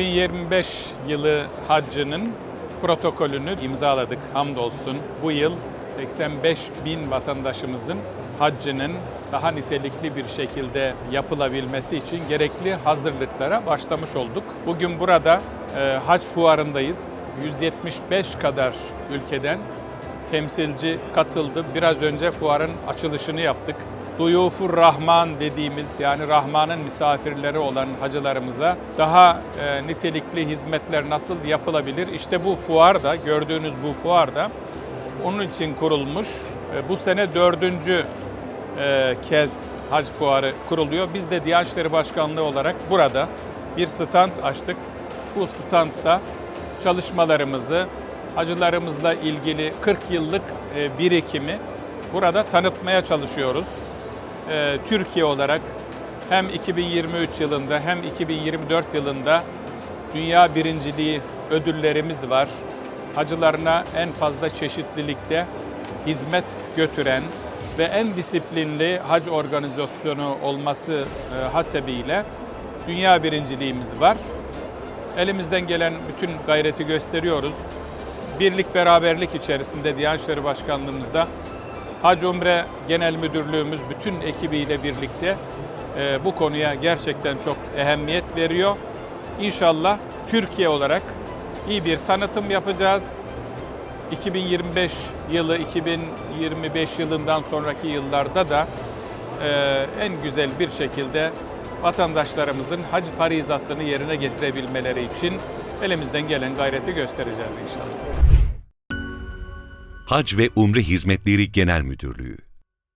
2025 yılı haccının protokolünü imzaladık hamdolsun. Bu yıl 85 bin vatandaşımızın haccının daha nitelikli bir şekilde yapılabilmesi için gerekli hazırlıklara başlamış olduk. Bugün burada e, hac fuarındayız. 175 kadar ülkeden temsilci katıldı. Biraz önce fuarın açılışını yaptık. Duyufur Rahman dediğimiz yani Rahman'ın misafirleri olan hacılarımıza daha e, nitelikli hizmetler nasıl yapılabilir? İşte bu fuar da gördüğünüz bu fuar da onun için kurulmuş. E, bu sene dördüncü e, kez hac fuarı kuruluyor. Biz de Diyanet İşleri Başkanlığı olarak burada bir stand açtık. Bu standta çalışmalarımızı, hacılarımızla ilgili 40 yıllık e, birikimi burada tanıtmaya çalışıyoruz. E, Türkiye olarak hem 2023 yılında hem 2024 yılında dünya birinciliği ödüllerimiz var. Hacılarına en fazla çeşitlilikte hizmet götüren ve en disiplinli hac organizasyonu olması e, hasebiyle dünya birinciliğimiz var. Elimizden gelen bütün gayreti gösteriyoruz. Birlik beraberlik içerisinde Diyanet İşleri Başkanlığımızda Hac Umre Genel Müdürlüğümüz bütün ekibiyle birlikte e, bu konuya gerçekten çok ehemmiyet veriyor. İnşallah Türkiye olarak iyi bir tanıtım yapacağız. 2025 yılı, 2025 yılından sonraki yıllarda da e, en güzel bir şekilde vatandaşlarımızın hac farizasını yerine getirebilmeleri için elimizden gelen gayreti göstereceğiz inşallah. Hac ve Umre Hizmetleri Genel Müdürlüğü